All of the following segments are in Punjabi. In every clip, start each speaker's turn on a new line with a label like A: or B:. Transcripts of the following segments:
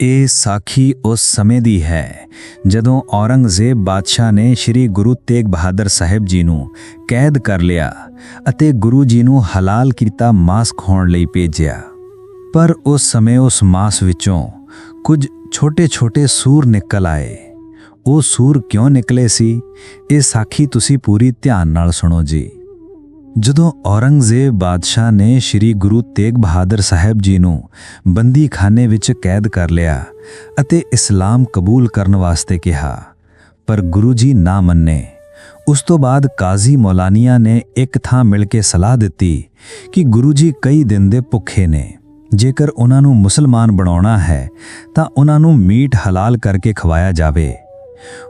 A: ਇਹ ਸਾਖੀ ਉਸ ਸਮੇਂ ਦੀ ਹੈ ਜਦੋਂ ਔਰੰਗਜ਼ੇਬ ਬਾਦਸ਼ਾਹ ਨੇ ਸ੍ਰੀ ਗੁਰੂ ਤੇਗ ਬਹਾਦਰ ਸਾਹਿਬ ਜੀ ਨੂੰ ਕੈਦ ਕਰ ਲਿਆ ਅਤੇ ਗੁਰੂ ਜੀ ਨੂੰ ਹਲਾਲ ਕੀਤਾ ਮਾਸ ਖਾਣ ਲਈ ਭੇਜਿਆ। ਪਰ ਉਸ ਸਮੇਂ ਉਸ ਮਾਸ ਵਿੱਚੋਂ ਕੁਝ ਛੋਟੇ-ਛੋਟੇ ਸੂਰ ਨਿਕਲ ਆਏ। ਉਹ ਸੂਰ ਕਿਉਂ ਨਿਕਲੇ ਸੀ? ਇਹ ਸਾਖੀ ਤੁਸੀਂ ਪੂਰੀ ਧਿਆਨ ਨਾਲ ਸੁਣੋ ਜੀ। ਜਦੋਂ ਔਰੰਗਜ਼ੇਬ ਬਾਦਸ਼ਾਹ ਨੇ ਸ੍ਰੀ ਗੁਰੂ ਤੇਗ ਬਹਾਦਰ ਸਾਹਿਬ ਜੀ ਨੂੰ ਬੰਦੀਖਾਨੇ ਵਿੱਚ ਕੈਦ ਕਰ ਲਿਆ ਅਤੇ ਇਸਲਾਮ ਕਬੂਲ ਕਰਨ ਵਾਸਤੇ ਕਿਹਾ, ਪਰ ਗੁਰੂ ਜੀ ਨਾ ਮੰਨੇ। ਉਸ ਤੋਂ ਬਾਅਦ ਕਾਜ਼ੀ ਮੌਲਾਨੀਆ ਨੇ ਇੱਕ ਥਾਂ ਮਿਲ ਕੇ ਸਲਾਹ ਦਿੱਤੀ ਕਿ ਗੁਰੂ ਜੀ ਕਈ ਦਿਨ ਦੇ ਭੁੱਖੇ ਨੇ। ਜੇਕਰ ਉਹਨਾਂ ਨੂੰ ਮੁਸਲਮਾਨ ਬਣਾਉਣਾ ਹੈ, ਤਾਂ ਉਹਨਾਂ ਨੂੰ ਮੀਟ ਹਲਾਲ ਕਰਕੇ ਖਵਾਇਆ ਜਾਵੇ।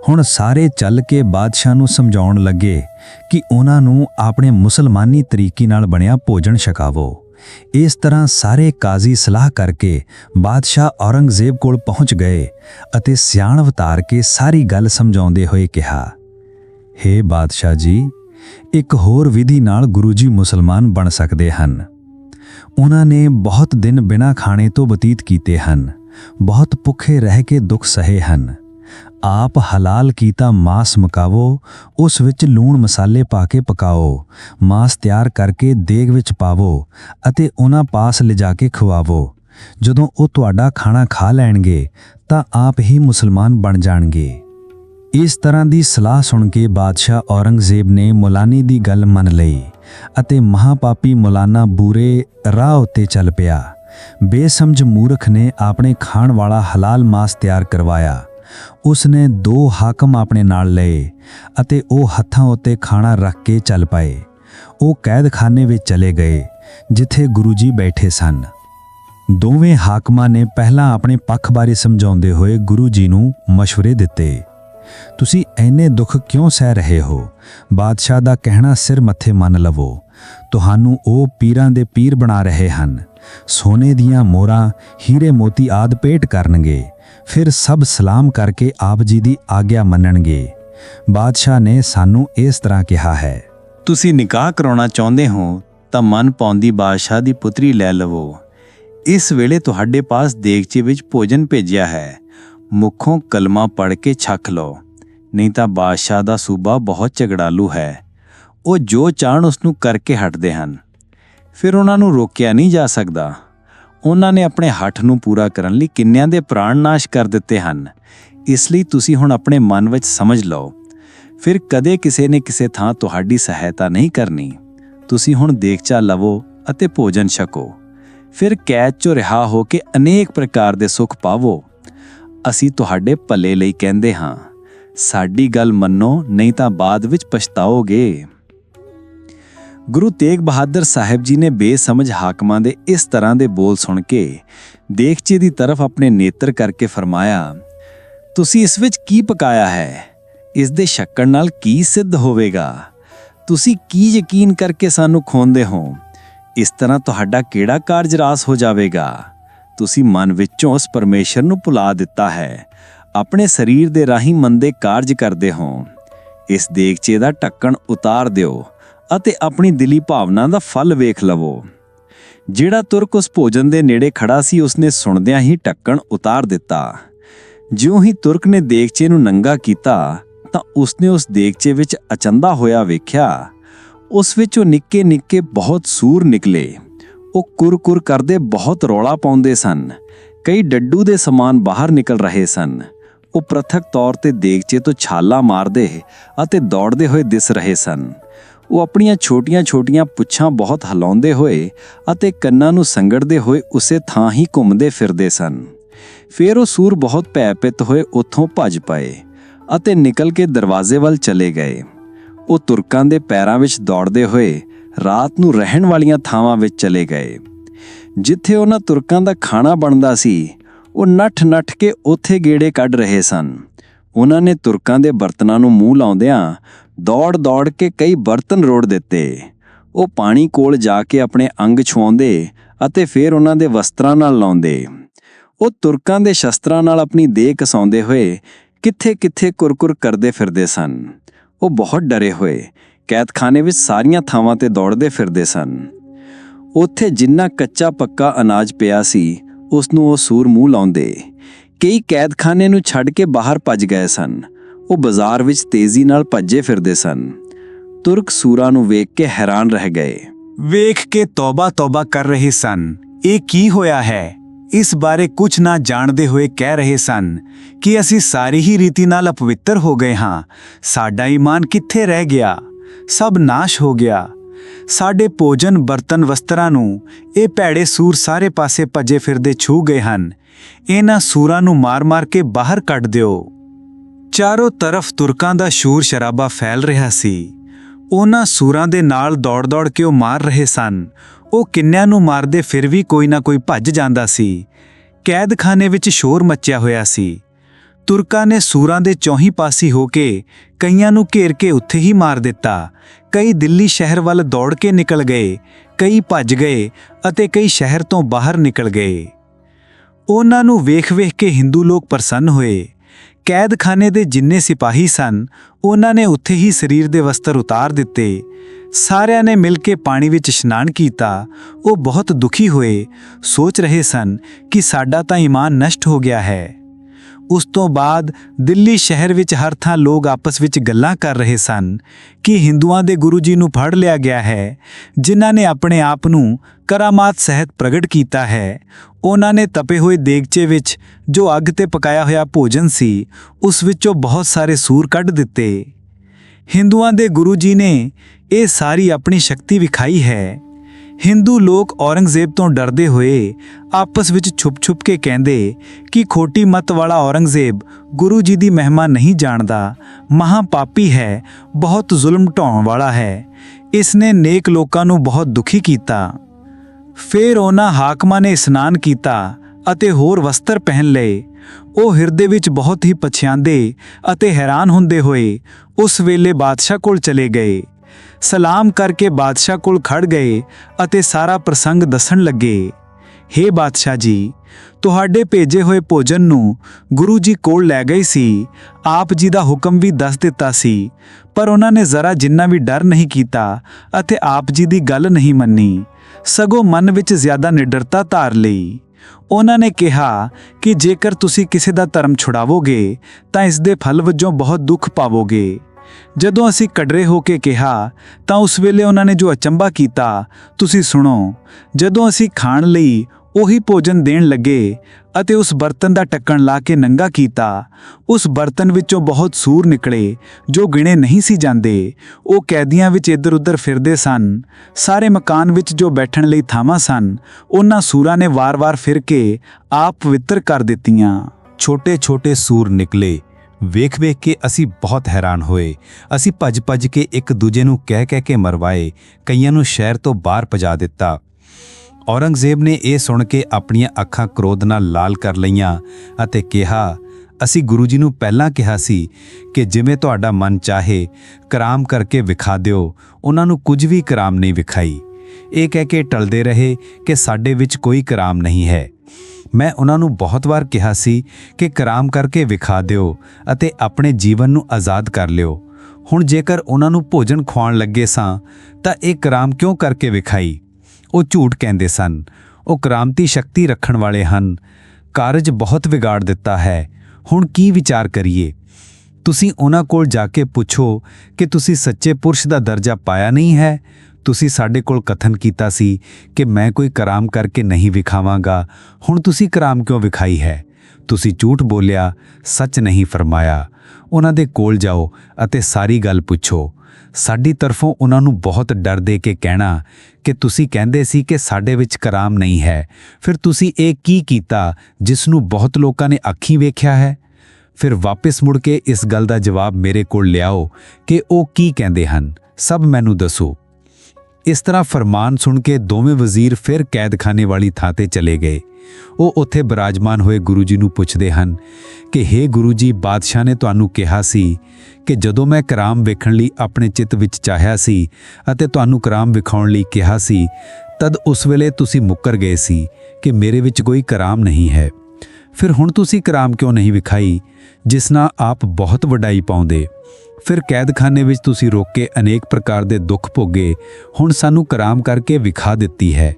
A: ਹੁਣ ਸਾਰੇ ਚੱਲ ਕੇ ਬਾਦਸ਼ਾਹ ਨੂੰ ਸਮਝਾਉਣ ਲੱਗੇ ਕਿ ਉਹਨਾਂ ਨੂੰ ਆਪਣੇ ਮੁਸਲਮਾਨੀ ਤਰੀਕੇ ਨਾਲ ਬਣਿਆ ਭੋਜਨ ਛਕਾਵੋ। ਇਸ ਤਰ੍ਹਾਂ ਸਾਰੇ ਕਾਜ਼ੀ ਸਲਾਹ ਕਰਕੇ ਬਾਦਸ਼ਾਹ ਔਰੰਗਜ਼ੇਬ ਕੋਲ ਪਹੁੰਚ ਗਏ ਅਤੇ ਸਿਆਣ ਅਵਤਾਰ ਕੇ ਸਾਰੀ ਗੱਲ ਸਮਝਾਉਂਦੇ ਹੋਏ ਕਿਹਾ, ਹੇ ਬਾਦਸ਼ਾਹ ਜੀ, ਇੱਕ ਹੋਰ ਵਿਧੀ ਨਾਲ ਗੁਰੂ ਜੀ ਮੁਸਲਮਾਨ ਬਣ ਸਕਦੇ ਹਨ। ਉਹਨਾਂ ਨੇ ਬਹੁਤ ਦਿਨ ਬਿਨਾਂ ਖਾਣੇ ਤੋਂ ਬਤੀਤ ਕੀਤੇ ਹਨ, ਬਹੁਤ ਭੁੱਖੇ ਰਹਿ ਕੇ ਦੁੱਖ ਸਹੇ ਹਨ। ਆਪ ਹਲਾਲ ਕੀਤਾ ਮਾਸ ਮਕਾਵੋ, ਉਸ ਵਿੱਚ ਲੂਣ ਮਸਾਲੇ ਪਾ ਕੇ ਪਕਾਓ, ਮਾਸ ਤਿਆਰ ਕਰਕੇ ਦੇਗ ਵਿੱਚ ਪਾਵੋ ਅਤੇ ਉਹਨਾਂ ਪਾਸ ਲਿਜਾ ਕੇ ਖਵਾਵੋ। ਜਦੋਂ ਉਹ ਤੁਹਾਡਾ ਖਾਣਾ ਖਾ ਲੈਣਗੇ, ਤਾਂ ਆਪ ਹੀ ਮੁਸਲਮਾਨ ਬਣ ਜਾਣਗੇ। ਇਸ ਤਰ੍ਹਾਂ ਦੀ ਸਲਾਹ ਸੁਣ ਕੇ ਬਾਦਸ਼ਾਹ ਔਰੰਗਜ਼ੇਬ ਨੇ ਮੁਲਾਨੀ ਦੀ ਗੱਲ ਮੰਨ ਲਈ ਅਤੇ ਮਹਾਪਾਪੀ ਮੁਲਾਨਾ ਬੂਰੇ ਰਾਹ ਉੱਤੇ ਚੱਲ ਪਿਆ। ਬੇਸਮਝ ਮੂਰਖ ਨੇ ਆਪਣੇ ਖਾਣ ਵਾਲਾ ਹਲਾਲ ਮਾਸ ਤਿਆਰ ਕਰਵਾਇਆ। ਉਸਨੇ ਦੋ ਹਾਕਮ ਆਪਣੇ ਨਾਲ ਲਏ ਅਤੇ ਉਹ ਹੱਥਾਂ ਉੱਤੇ ਖਾਣਾ ਰੱਖ ਕੇ ਚੱਲ ਪਏ। ਉਹ ਕੈਦਖਾਨੇ ਵਿੱਚ ਚਲੇ ਗਏ, ਜਿੱਥੇ ਗੁਰੂ ਜੀ ਬੈਠੇ ਸਨ। ਦੋਵੇਂ ਹਾਕਮਾਂ ਨੇ ਪਹਿਲਾਂ ਆਪਣੇ ਪੱਖ ਬਾਰੇ ਸਮਝਾਉਂਦੇ ਹੋਏ ਗੁਰੂ ਜੀ ਨੂੰ مشਵਰੇ ਦਿੱਤੇ। ਤੁਸੀਂ ਐਨੇ ਦੁੱਖ ਕਿਉਂ ਸਹਿ ਰਹੇ ਹੋ? ਬਾਦਸ਼ਾਹ ਦਾ ਕਹਿਣਾ ਸਿਰ ਮੱਥੇ ਮੰਨ ਲਵੋ। ਤੁਹਾਨੂੰ ਉਹ ਪੀਰਾਂ ਦੇ ਪੀਰ ਬਣਾ ਰਹੇ ਹਨ। ਸੋਨੇ ਦੀਆਂ ਮੋਹਰਾਂ, ਹੀਰੇ ਮੋਤੀ ਆਦ ਪੇਟ ਕਰਨਗੇ। ਫਿਰ ਸਭ ਸਲਾਮ ਕਰਕੇ ਆਪ ਜੀ ਦੀ ਆਗਿਆ ਮੰਨਣਗੇ। ਬਾਦਸ਼ਾਹ ਨੇ ਸਾਨੂੰ ਇਸ ਤਰ੍ਹਾਂ ਕਿਹਾ ਹੈ,
B: ਤੁਸੀਂ ਨਿਕਾਹ ਕਰਾਉਣਾ ਚਾਹੁੰਦੇ ਹੋ ਤਾਂ ਮਨ ਪਾਉਂਦੀ ਬਾਦਸ਼ਾਹ ਦੀ ਪੁੱਤਰੀ ਲੈ ਲਵੋ। ਇਸ ਵੇਲੇ ਤੁਹਾਡੇ ਪਾਸ ਦੇਗਚੇ ਵਿੱਚ ਭੋਜਨ ਭੇਜਿਆ ਹੈ। ਮੁੱਖੋਂ ਕਲਮਾ ਪੜ੍ਹ ਕੇ ਛਕ ਲਓ, ਨਹੀਂ ਤਾਂ ਬਾਦਸ਼ਾਹ ਦਾ ਸੂਬਾ ਬਹੁਤ ਝਗੜਾਲੂ ਹੈ। ਉਹ ਜੋ ਚਾਹਣ ਉਸ ਨੂੰ ਕਰਕੇ ਹਟਦੇ ਹਨ। ਫਿਰ ਉਹਨਾਂ ਨੂੰ ਰੋਕਿਆ ਨਹੀਂ ਜਾ ਸਕਦਾ। ਉਹਨਾਂ ਨੇ ਆਪਣੇ ਹੱਠ ਨੂੰ ਪੂਰਾ ਕਰਨ ਲਈ ਕਿੰਨਿਆਂ ਦੇ ਪ੍ਰਾਣ ਨਾਸ਼ ਕਰ ਦਿੱਤੇ ਹਨ। ਇਸ ਲਈ ਤੁਸੀਂ ਹੁਣ ਆਪਣੇ ਮਨ ਵਿੱਚ ਸਮਝ ਲਓ। ਫਿਰ ਕਦੇ ਕਿਸੇ ਨੇ ਕਿਸੇ ਥਾਂ ਤੁਹਾਡੀ ਸਹਾਇਤਾ ਨਹੀਂ ਕਰਨੀ। ਤੁਸੀਂ ਹੁਣ ਦੇਖਚਾ ਲਵੋ ਅਤੇ ਭੋਜਨ ਛਕੋ। ਫਿਰ ਕੈਦ ਚੋਂ ਰਿਹਾ ਹੋ ਕੇ ਅਨੇਕ ਪ੍ਰਕਾਰ ਦੇ ਸੁੱਖ ਪਾਵੋ। ਅਸੀਂ ਤੁਹਾਡੇ ਭਲੇ ਲਈ ਕਹਿੰਦੇ ਹਾਂ, ਸਾਡੀ ਗੱਲ ਮੰਨੋ, ਨਹੀਂ ਤਾਂ ਬਾਅਦ ਵਿੱਚ ਪਛਤਾਓਗੇ। ਗੁਰੂ ਤੇਗ ਬਹਾਦਰ ਸਾਹਿਬ ਜੀ ਨੇ ਬੇਸਮਝ ਹਾਕਮਾਂ ਦੇ ਇਸ ਤਰ੍ਹਾਂ ਦੇ ਬੋਲ ਸੁਣ ਕੇ ਦੇਖਚੇ ਦੀ ਤਰਫ ਆਪਣੇ ਨੇਤਰ ਕਰਕੇ ਫਰਮਾਇਆ, ਤੁਸੀਂ ਇਸ ਵਿੱਚ ਕੀ ਪਕਾਇਆ ਹੈ? ਇਸ ਦੇ ਸ਼ੱਕਣ ਨਾਲ ਕੀ ਸਿੱਧ ਹੋਵੇਗਾ? ਤੁਸੀਂ ਕੀ ਯਕੀਨ ਕਰਕੇ ਸਾਨੂੰ ਖੋਂਦੇ ਹੋ? ਇਸ ਤਰ੍ਹਾਂ ਤੁਹਾਡਾ ਕਿਹੜਾ ਕਾਰਜ ਰਾਸ ਹੋ ਜਾਵੇਗਾ? ਤੁਸੀਂ ਮਨ ਵਿੱਚੋਂ ਉਸ ਪਰਮੇਸ਼ਰ ਨੂੰ ਭੁਲਾ ਦਿੱਤਾ ਹੈ। ਆਪਣੇ ਸਰੀਰ ਦੇ ਰਾਹੀਂ ਮੰਦੇ ਕਾਰਜ ਕਰਦੇ ਹੋ। ਇਸ ਦੇਖਚੇ ਦਾ ਢੱਕਣ ਉਤਾਰ ਦਿਓ। ਅਤੇ ਆਪਣੀ ਦਿਲੀ ਭਾਵਨਾ ਦਾ ਫਲ ਵੇਖ ਲਵੋ। ਜਿਹੜਾ ਤੁਰਕ ਉਸ ਭੋਜਨ ਦੇ ਨੇੜੇ ਖੜਾ ਸੀ, ਉਸਨੇ ਸੁਣਦਿਆਂ ਹੀ ਢੱਕਣ ਉਤਾਰ ਦਿੱਤਾ। ਜਿਉਂ ਹੀ ਤੁਰਕ ਨੇ ਦੇਗਚੇ ਨੂੰ ਨੰਗਾ ਕੀਤਾ, ਤਾਂ ਉਸਨੇ ਉਸ ਦੇਗਚੇ ਵਿੱਚ ਅਚੰਦਾ ਹੋਇਆ ਵੇਖਿਆ। ਉਸ ਵਿੱਚੋਂ ਨਿੱਕੇ ਨਿੱਕੇ ਬਹੁਤ ਸੂਰ ਨਿਕਲੇ। ਉਹ ਕੁਰਕੁਰ ਕਰਦੇ ਬਹੁਤ ਰੌਲਾ ਪਾਉਂਦੇ ਸਨ। ਕਈ ਡੱਡੂ ਦੇ ਸਮਾਨ ਬਾਹਰ ਨਿਕਲ ਰਹੇ ਸਨ। ਉਹ ਪ੍ਰਥਕ ਤੌਰ ਤੇ ਦੇਗਚੇ ਤੋਂ ਛਾਲਾ ਮਾਰਦੇ ਅਤੇ ਦੌੜਦੇ ਹੋਏ ਦਿਸ ਰਹੇ ਸਨ। ਉਹ ਆਪਣੀਆਂ ਛੋਟੀਆਂ-ਛੋਟੀਆਂ ਪੁੱਛਾਂ ਬਹੁਤ ਹਿਲਾਉਂਦੇ ਹੋਏ ਅਤੇ ਕੰਨਾਂ ਨੂੰ ਸੰਗੜਦੇ ਹੋਏ ਉਸੇ ਥਾਂ ਹੀ ਘੁੰਮਦੇ ਫਿਰਦੇ ਸਨ। ਫਿਰ ਉਹ ਸੂਰ ਬਹੁਤ ਭੈਪਿਤ ਹੋਏ ਉੱਥੋਂ ਭੱਜ ਪਏ ਅਤੇ ਨਿਕਲ ਕੇ ਦਰਵਾਜ਼ੇ ਵੱਲ ਚਲੇ ਗਏ। ਉਹ ਤੁਰਕਾਂ ਦੇ ਪੈਰਾਂ ਵਿੱਚ ਦੌੜਦੇ ਹੋਏ ਰਾਤ ਨੂੰ ਰਹਿਣ ਵਾਲੀਆਂ ਥਾਵਾਂ ਵਿੱਚ ਚਲੇ ਗਏ। ਜਿੱਥੇ ਉਹਨਾਂ ਤੁਰਕਾਂ ਦਾ ਖਾਣਾ ਬਣਦਾ ਸੀ, ਉਹ ਨੱਠ-ਨੱਠ ਕੇ ਉੱਥੇ ਗੇੜੇ ਕੱਢ ਰਹੇ ਸਨ। ਉਹਨਾਂ ਨੇ ਤੁਰਕਾਂ ਦੇ ਬਰਤਨਾਂ ਨੂੰ ਮੂੰਹ ਲਾਉਂਦਿਆਂ ਦੌੜ-ਦੌੜ ਕੇ ਕਈ ਬਰਤਨ ਰੋੜ ਦਿੱਤੇ। ਉਹ ਪਾਣੀ ਕੋਲ ਜਾ ਕੇ ਆਪਣੇ ਅੰਗ ਛੁਆਉਂਦੇ ਅਤੇ ਫਿਰ ਉਹਨਾਂ ਦੇ ਵਸਤਰਾਂ ਨਾਲ ਲਾਉਂਦੇ। ਉਹ ਤੁਰਕਾਂ ਦੇ ਸ਼ਸਤਰਾਂ ਨਾਲ ਆਪਣੀ ਦੇਹ ਕਸਾਉਂਦੇ ਹੋਏ ਕਿੱਥੇ-ਕਿੱਥੇ ਕੁਰਕੁਰ ਕਰਦੇ ਫਿਰਦੇ ਸਨ। ਉਹ ਬਹੁਤ ਡਰੇ ਹੋਏ, ਕੈਦਖਾਨੇ ਵਿੱਚ ਸਾਰੀਆਂ ਥਾਵਾਂ ਤੇ ਦੌੜਦੇ ਫਿਰਦੇ ਸਨ। ਉੱਥੇ ਜਿੰਨਾ ਕੱਚਾ ਪੱਕਾ ਅਨਾਜ ਪਿਆ ਸੀ ਉਸ ਨੂੰ ਉਹ ਸੂਰ ਮੂੰਹ ਲਾਉਂਦੇ। ਕਈ ਕੈਦਖਾਨੇ ਨੂੰ ਛੱਡ ਕੇ ਬਾਹਰ ਭੱਜ ਗਏ ਸਨ। ਉਹ ਬਾਜ਼ਾਰ ਵਿੱਚ ਤੇਜ਼ੀ ਨਾਲ ਭੱਜੇ ਫਿਰਦੇ ਸਨ। ਤੁਰਕ ਸੂਰਾਂ ਨੂੰ ਵੇਖ ਕੇ ਹੈਰਾਨ ਰਹਿ ਗਏ।
A: ਵੇਖ ਕੇ ਤੌਬਾ ਤੌਬਾ ਕਰ ਰਹੇ ਸਨ। ਇਹ ਕੀ ਹੋਇਆ ਹੈ? ਇਸ ਬਾਰੇ ਕੁਝ ਨਾ ਜਾਣਦੇ ਹੋਏ ਕਹਿ ਰਹੇ ਸਨ ਕਿ ਅਸੀਂ ਸਾਰੀ ਹੀ ਰੀਤੀ ਨਾਲ ਅਪਵਿੱਤਰ ਹੋ ਗਏ ਹਾਂ। ਸਾਡਾ ਈਮਾਨ ਕਿੱਥੇ ਰਹਿ ਗਿਆ? ਸਭ ਨਾਸ਼ ਹੋ ਗਿਆ। ਸਾਡੇ ਭੋਜਨ, ਬਰਤਨ, ਵਸਤਰਾਂ ਨੂੰ ਇਹ ਭੈੜੇ ਸੂਰ ਸਾਰੇ ਪਾਸੇ ਭੱਜੇ ਫਿਰਦੇ ਛੂ ਗਏ ਹਨ। ਇਹਨਾਂ ਸੂਰਾਂ ਨੂੰ ਮਾਰ-ਮਾਰ ਕੇ ਬਾਹਰ ਕੱਢ ਦਿਓ। ਚਾਰੋਂ ਤਰਫ ਤੁਰਕਾਂ ਦਾ ਸ਼ੂਰ ਸ਼ਰਾਬਾ ਫੈਲ ਰਿਹਾ ਸੀ। ਉਹਨਾਂ ਸੂਰਾਂ ਦੇ ਨਾਲ ਦੌੜ-ਦੌੜ ਕੇ ਉਹ ਮਾਰ ਰਹੇ ਸਨ? ਉਹ ਕਿੰਨਿਆਂ ਨੂੰ ਮਾਰਦੇ ਫਿਰ ਵੀ ਕੋਈ ਨਾ ਕੋਈ ਭੱਜ ਜਾਂਦਾ ਸੀ। ਕੈਦਖਾਨੇ ਵਿੱਚ ਸ਼ੋਰ ਮੱਚਿਆ ਹੋਇਆ ਸੀ। ਤੁਰਕਾਂ ਨੇ ਸੂਰਾਂ ਦੇ ਚੌਹੀਂ ਪਾਸੀ ਹੋ ਕੇ ਕਈਆਂ ਨੂੰ ਘੇਰ ਕੇ ਉੱਥੇ ਹੀ ਮਾਰ ਦਿੱਤਾ। ਕਈ ਦਿੱਲੀ ਸ਼ਹਿਰ ਵੱਲ ਦੌੜ ਕੇ ਨਿਕਲ ਗਏ, ਕਈ ਭੱਜ ਗਏ ਅਤੇ ਕਈ ਸ਼ਹਿਰ ਤੋਂ ਬਾਹਰ ਨਿਕਲ ਗਏ। ਉਹਨਾਂ ਨੂੰ ਵੇਖ-ਵੇਖ ਕੇ ਹਿੰਦੂ ਲੋਕ ਪ੍ਰਸੰਨ ਹੋਏ। ਕੈਦਖਾਨੇ ਦੇ ਜਿੰਨੇ ਸਿਪਾਹੀ ਸਨ, ਉਹਨਾਂ ਨੇ ਉੱਥੇ ਹੀ ਸਰੀਰ ਦੇ ਵਸਤਰ ਉਤਾਰ ਦਿੱਤੇ। ਸਾਰਿਆਂ ਨੇ ਮਿਲ ਕੇ ਪਾਣੀ ਵਿੱਚ ਇਸ਼ਨਾਨ ਕੀਤਾ। ਉਹ ਬਹੁਤ ਦੁਖੀ ਹੋਏ। ਸੋਚ ਰਹੇ ਸਨ ਕਿ ਸਾਡਾ ਤਾਂ ਈਮਾਨ ਨਸ਼ਟ ਹੋ ਗਿਆ ਹੈ। ਉਸ ਤੋਂ ਬਾਅਦ ਦਿੱਲੀ ਸ਼ਹਿਰ ਵਿੱਚ ਹਰ ਥਾਂ ਲੋਕ ਆਪਸ ਵਿੱਚ ਗੱਲਾਂ ਕਰ ਰਹੇ ਸਨ ਕਿ ਹਿੰਦੂਆਂ ਦੇ ਗੁਰੂ ਜੀ ਨੂੰ ਫੜ ਲਿਆ ਗਿਆ ਹੈ, ਜਿਨ੍ਹਾਂ ਨੇ ਆਪਣੇ ਆਪ ਨੂੰ ਕਰਾਮਾਤ ਸਹਿਤ ਪ੍ਰਗਟ ਕੀਤਾ ਹੈ। ਉਹਨਾਂ ਨੇ ਤਪੇ ਹੋਏ ਦੇਗਚੇ ਵਿੱਚ ਜੋ ਅੱਗ ਤੇ ਪਕਾਇਆ ਹੋਇਆ ਭੋਜਨ ਸੀ, ਉਸ ਵਿੱਚੋਂ ਬਹੁਤ ਸਾਰੇ ਸੂਰ ਕੱਢ ਦਿੱਤੇ। ਹਿੰਦੂਆਂ ਦੇ ਗੁਰੂ ਜੀ ਨੇ ਇਹ ਸਾਰੀ ਆਪਣੀ ਸ਼ਕਤੀ ਵਿਖਾਈ ਹੈ। ਹਿੰਦੂ ਲੋਕ ਔਰੰਗਜ਼ੇਬ ਤੋਂ ਡਰਦੇ ਹੋਏ ਆਪਸ ਵਿੱਚ ਛੁਪ-ਛੁਪ ਕੇ ਕਹਿੰਦੇ ਕਿ ਖੋਟੀ ਮਤ ਵਾਲਾ ਔਰੰਗਜ਼ੇਬ ਗੁਰੂ ਜੀ ਦੀ ਮਹਿਮਾ ਨਹੀਂ ਜਾਣਦਾ ਮਹਾ ਪਾਪੀ ਹੈ, ਬਹੁਤ ਜ਼ੁਲਮ ਢਾਉਣ ਵਾਲਾ ਹੈ। ਇਸ ਨੇ ਨੇਕ ਲੋਕਾਂ ਨੂੰ ਬਹੁਤ ਦੁਖੀ ਕੀਤਾ। ਫਿਰ ਉਹਨਾਂ ਹਾਕਮਾਂ ਨੇ ਇਸ਼ਨਾਨ ਕੀਤਾ ਅਤੇ ਹੋਰ ਵਸਤਰ ਪਹਿਨ ਲਏ। ਉਹ ਹਿਰਦੇ ਵਿੱਚ ਬਹੁਤ ਹੀ ਪਛਿਆਂਦੇ ਅਤੇ ਹੈਰਾਨ ਹੁੰਦੇ ਹੋਏ ਉਸ ਵੇਲੇ ਬਾਦਸ਼ਾਹ ਕੋਲ ਚਲੇ ਗਏ। ਸਲਾਮ ਕਰਕੇ ਬਾਦਸ਼ਾਹ ਕੋਲ ਖੜ ਗਏ ਅਤੇ ਸਾਰਾ ਪ੍ਰਸੰਗ ਦੱਸਣ ਲੱਗੇ, ਹੇ ਬਾਦਸ਼ਾਹ ਜੀ, ਤੁਹਾਡੇ ਭੇਜੇ ਹੋਏ ਭੋਜਨ ਨੂੰ ਗੁਰੂ ਜੀ ਕੋਲ ਲੈ ਗਏ ਸੀ, ਆਪ ਜੀ ਦਾ ਹੁਕਮ ਵੀ ਦੱਸ ਦਿੱਤਾ ਸੀ, ਪਰ ਉਹਨਾਂ ਨੇ ਜ਼ਰਾ ਜਿੰਨਾ ਵੀ ਡਰ ਨਹੀਂ ਕੀਤਾ ਅਤੇ ਆਪ ਜੀ ਦੀ ਗੱਲ ਨਹੀਂ ਮੰਨੀ, ਸਗੋਂ ਮਨ ਵਿੱਚ ਜ਼ਿਆਦਾ ਨਿਡਰਤਾ ਧਾਰ ਲਈ। ਉਹਨਾਂ ਨੇ ਕਿਹਾ ਕਿ ਜੇਕਰ ਤੁਸੀਂ ਕਿਸੇ ਦਾ ਧਰਮ ਛੁਡਾਵੋਗੇ, ਤਾਂ ਇਸ ਦੇ ਫਲ ਵਜੋਂ ਬਹੁਤ ਦੁੱਖ ਪਾਵੋਗੇ। ਜਦੋਂ ਅਸੀਂ ਕਡਰੇ ਹੋ ਕੇ ਕਿਹਾ, ਤਾਂ ਉਸ ਵੇਲੇ ਉਹਨਾਂ ਨੇ ਜੋ ਅਚੰਭਾ ਕੀਤਾ, ਤੁਸੀਂ ਸੁਣੋ, ਜਦੋਂ ਅਸੀਂ ਖਾਣ ਲਈ ਉਹੀ ਭੋਜਨ ਦੇਣ ਲੱਗੇ ਅਤੇ ਉਸ ਬਰਤਨ ਦਾ ਟੱਕਣ ਲਾ ਕੇ ਨੰਗਾ ਕੀਤਾ, ਉਸ ਬਰਤਨ ਵਿੱਚੋਂ ਬਹੁਤ ਸੂਰ ਨਿਕਲੇ, ਜੋ ਗਿਣੇ ਨਹੀਂ ਸੀ ਜਾਂਦੇ, ਉਹ ਕੈਦੀਆਂ ਵਿੱਚ ਇੱਧਰ-ਉੱਧਰ ਫਿਰਦੇ ਸਨ, ਸਾਰੇ ਮਕਾਨ ਵਿੱਚ ਜੋ ਬੈਠਣ ਲਈ ਥਾਵਾਂ ਸਨ, ਉਹਨਾਂ ਸੂਰਾਂ ਨੇ ਵਾਰ-ਵਾਰ ਫਿਰ ਕੇ ਆਪ ਪਵਿੱਤਰ ਕਰ ਦਿੱਤੀਆਂ।
C: ਛੋਟੇ-ਛੋਟੇ ਸੂਰ ਨਿਕਲੇ ਵੇਖ-ਵੇਖ ਕੇ ਅਸੀਂ ਬਹੁਤ ਹੈਰਾਨ ਹੋਏ। ਅਸੀਂ ਭੱਜ-ਭੱਜ ਕੇ ਇੱਕ ਦੂਜੇ ਨੂੰ ਕਹਿ-ਕਹਿ ਕੇ ਮਰਵਾਏ, ਕਈਆਂ ਨੂੰ ਸ਼ਹਿਰ ਤੋਂ ਬਾਹਰ ਭਜਾ ਦਿੱਤਾ। ਔਰੰਗਜ਼ੇਬ ਨੇ ਇਹ ਸੁਣ ਕੇ ਆਪਣੀਆਂ ਅੱਖਾਂ ਕ੍ਰੋਧ ਨਾਲ ਲਾਲ ਕਰ ਲਈਆਂ ਅਤੇ ਕਿਹਾ, ਅਸੀਂ ਗੁਰੂ ਜੀ ਨੂੰ ਪਹਿਲਾਂ ਕਿਹਾ ਸੀ ਕਿ ਜਿਵੇਂ ਤੁਹਾਡਾ ਮਨ ਚਾਹੇ, ਕਰਾਮ ਕਰਕੇ ਵਿਖਾ ਦਿਓ। ਉਹਨਾਂ ਨੂੰ ਕੁਝ ਵੀ ਕਰਾਮ ਨਹੀਂ ਵਿਖਾਈ। ਇਹ ਕਹਿ ਕੇ ਟਲਦੇ ਰਹੇ ਕਿ ਸਾਡੇ ਵਿੱਚ ਕੋਈ ਕਰਾਮ ਨਹੀਂ ਹੈ। ਮੈਂ ਉਹਨਾਂ ਨੂੰ ਬਹੁਤ ਵਾਰ ਕਿਹਾ ਸੀ ਕਿ ਕਰਾਮ ਕਰਕੇ ਵਿਖਾ ਦਿਓ ਅਤੇ ਆਪਣੇ ਜੀਵਨ ਨੂੰ ਆਜ਼ਾਦ ਕਰ ਲਿਓ। ਹੁਣ ਜੇਕਰ ਉਹਨਾਂ ਨੂੰ ਭੋਜਨ ਖਵਾਉਣ ਲੱਗੇ ਸਾਂ, ਤਾਂ ਇਹ ਕਰਾਮ ਕਿਉਂ ਕਰਕੇ ਵਿਖਾਈ? ਉਹ ਝੂਠ ਕਹਿੰਦੇ ਸਨ। ਉਹ ਕਰਾਮਤੀ ਸ਼ਕਤੀ ਰੱਖਣ ਵਾਲੇ ਹਨ। ਕਾਰਜ ਬਹੁਤ ਵਿਗਾੜ ਦਿੱਤਾ ਹੈ। ਹੁਣ ਕੀ ਵਿਚਾਰ ਕਰੀਏ? ਤੁਸੀਂ ਉਹਨਾਂ ਕੋਲ ਜਾ ਕੇ ਪੁੱਛੋ ਕਿ ਤੁਸੀਂ ਸੱਚੇ ਪੁਰਸ਼ ਦਾ ਦਰਜਾ ਪਾਇਆ ਨਹੀਂ ਹੈ? ਤੁਸੀਂ ਸਾਡੇ ਕੋਲ ਕਥਨ ਕੀਤਾ ਸੀ ਕਿ ਮੈਂ ਕੋਈ ਕਰਾਮ ਕਰਕੇ ਨਹੀਂ ਵਿਖਾਵਾਂਗਾ। ਹੁਣ ਤੁਸੀਂ ਕਰਾਮ ਕਿਉਂ ਵਿਖਾਈ ਹੈ? ਤੁਸੀਂ ਝੂਠ ਬੋਲਿਆ, ਸੱਚ ਨਹੀਂ ਫਰਮਾਇਆ। ਉਹਨਾਂ ਦੇ ਕੋਲ ਜਾਓ ਅਤੇ ਸਾਰੀ ਗੱਲ ਪੁੱਛੋ। ਸਾਡੀ ਤਰਫੋਂ ਉਹਨਾਂ ਨੂੰ ਬਹੁਤ ਡਰ ਦੇ ਕੇ ਕਹਿਣਾ ਕਿ ਤੁਸੀਂ ਕਹਿੰਦੇ ਸੀ ਕਿ ਸਾਡੇ ਵਿੱਚ ਕਰਾਮ ਨਹੀਂ ਹੈ। ਫਿਰ ਤੁਸੀਂ ਇਹ ਕੀ ਕੀਤਾ ਜਿਸ ਨੂੰ ਬਹੁਤ ਲੋਕਾਂ ਨੇ ਅੱਖੀਂ ਵੇਖਿਆ ਹੈ? ਫਿਰ ਵਾਪਸ ਮੁੜ ਕੇ ਇਸ ਗੱਲ ਦਾ ਜਵਾਬ ਮੇਰੇ ਕੋਲ ਲਿਆਓ ਕਿ ਉਹ ਕੀ ਕਹਿੰਦੇ ਹਨ। ਸਭ ਮੈਨੂੰ ਦੱਸੋ। ਇਸ ਤਰ੍ਹਾਂ ਫਰਮਾਨ ਸੁਣ ਕੇ ਦੋਵੇਂ ਵਜ਼ੀਰ ਫਿਰ ਕੈਦਖਾਨੇ ਵਾਲੀ ਥਾਂ ਤੇ ਚਲੇ ਗਏ। ਉਹ ਉੱਥੇ ਬਿਰਾਜਮਾਨ ਹੋਏ ਗੁਰੂ ਜੀ ਨੂੰ ਪੁੱਛਦੇ ਹਨ ਕਿ हे ਗੁਰੂ ਜੀ ਬਾਦਸ਼ਾਹ ਨੇ ਤੁਹਾਨੂੰ ਕਿਹਾ ਸੀ ਕਿ ਜਦੋਂ ਮੈਂ ਕਰਾਮ ਵੇਖਣ ਲਈ ਆਪਣੇ ਚਿੱਤ ਵਿੱਚ ਚਾਹਿਆ ਸੀ ਅਤੇ ਤੁਹਾਨੂੰ ਕਰਾਮ ਵਿਖਾਉਣ ਲਈ ਕਿਹਾ ਸੀ, ਤਦ ਉਸ ਵੇਲੇ ਤੁਸੀਂ ਮੁੱਕਰ ਗਏ ਸੀ ਕਿ ਮੇਰੇ ਵਿੱਚ ਕੋਈ ਕਰਾਮ ਨਹੀਂ ਹੈ। ਫਿਰ ਹੁਣ ਤੁਸੀਂ ਕਰਾਮ ਕਿਉਂ ਨਹੀਂ ਵਿਖਾਈ, ਜਿਸ ਨਾਲ ਆਪ ਬਹੁਤ ਵਡਾਈ ਪਾਉਂਦੇ? ਫਿਰ ਕੈਦਖਾਨੇ ਵਿੱਚ ਤੁਸੀਂ ਰੋਕ ਕੇ ਅਨੇਕ ਪ੍ਰਕਾਰ ਦੇ ਦੁੱਖ ਭੋਗੇ, ਹੁਣ ਸਾਨੂੰ ਕਰਾਮ ਕਰਕੇ ਵਿਖਾ ਦਿੱਤੀ ਹੈ।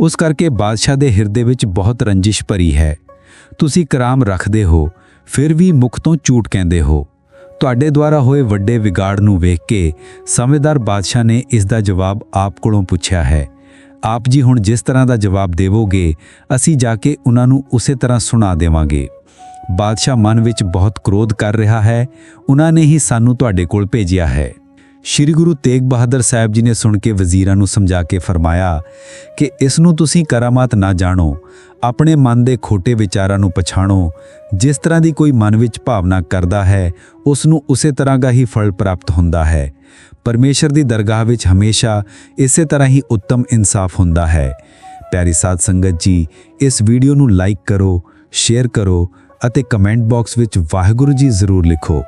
C: ਉਸ ਕਰਕੇ ਬਾਦਸ਼ਾਹ ਦੇ ਹਿਰਦੇ ਵਿੱਚ ਬਹੁਤ ਰੰਜਿਸ਼ ਭਰੀ ਹੈ। ਤੁਸੀਂ ਕਰਾਮ ਰੱਖਦੇ ਹੋ, ਫਿਰ ਵੀ ਮੁਖ ਤੋਂ ਝੂਠ ਕਹਿੰਦੇ ਹੋ। ਤੁਹਾਡੇ ਦੁਆਰਾ ਹੋਏ ਵੱਡੇ ਵਿਗਾੜ ਨੂੰ ਵੇਖ ਕੇ ਸਮਝਦਾਰ ਬਾਦਸ਼ਾਹ ਨੇ ਇਸ ਦਾ ਜਵਾਬ ਆਪ ਕੋਲੋਂ ਪੁੱਛਿਆ ਹੈ। ਆਪ ਜੀ ਹੁਣ ਜਿਸ ਤਰ੍ਹਾਂ ਦਾ ਜਵਾਬ ਦੇਵੋਗੇ, ਅਸੀਂ ਜਾ ਕੇ ਉਹਨਾਂ ਨੂੰ ਉਸੇ ਤਰ੍ਹਾਂ ਸੁਣਾ ਦੇਵਾਂਗੇ। ਬਾਦਸ਼ਾਹ ਮਨ ਵਿੱਚ ਬਹੁਤ ਕ੍ਰੋਧ ਕਰ ਰਿਹਾ ਹੈ, ਉਹਨਾਂ ਨੇ ਹੀ ਸਾਨੂੰ ਤੁਹਾਡੇ ਕੋਲ ਭੇਜਿਆ ਹੈ। ਸ਼੍ਰੀ ਗੁਰੂ ਤੇਗ ਬਹਾਦਰ ਸਾਹਿਬ ਜੀ ਨੇ ਸੁਣ ਕੇ ਵਜ਼ੀਰਾਂ ਨੂੰ ਸਮਝਾ ਕੇ ਫਰਮਾਇਆ ਕਿ ਇਸ ਨੂੰ ਤੁਸੀਂ ਕਰਾਮਾਤ ਨਾ ਜਾਣੋ, ਆਪਣੇ ਮਨ ਦੇ ਖੋਟੇ ਵਿਚਾਰਾਂ ਨੂੰ ਪਛਾਣੋ। ਜਿਸ ਤਰ੍ਹਾਂ ਦੀ ਕੋਈ ਮਨ ਵਿੱਚ ਭਾਵਨਾ ਕਰਦਾ ਹੈ, ਉਸ ਨੂੰ ਉਸੇ ਤਰ੍ਹਾਂ ਦਾ ਹੀ ਫਲ ਪ੍ਰਾਪਤ ਹੁੰਦਾ ਹੈ। ਪਰਮੇਸ਼ਰ ਦੀ ਦਰਗਾਹ ਵਿੱਚ ਹਮੇਸ਼ਾ ਇਸੇ ਤਰ੍ਹਾਂ ਹੀ ਉੱਤਮ ਇਨਸਾਫ ਹੁੰਦਾ ਹੈ। ਪਿਆਰੀ ਸਾਧ ਸੰਗਤ ਜੀ, ਇਸ ਵੀਡੀਓ ਨੂੰ ਲਾਈਕ ਕਰੋ, ਸ਼ੇਅਰ ਕਰੋ ਅਤੇ ਕਮੈਂਟ ਬਾਕਸ ਵਿੱਚ ਵਾਹਿਗੁਰੂ ਜੀ ਜ਼ਰੂਰ ਲਿਖੋ।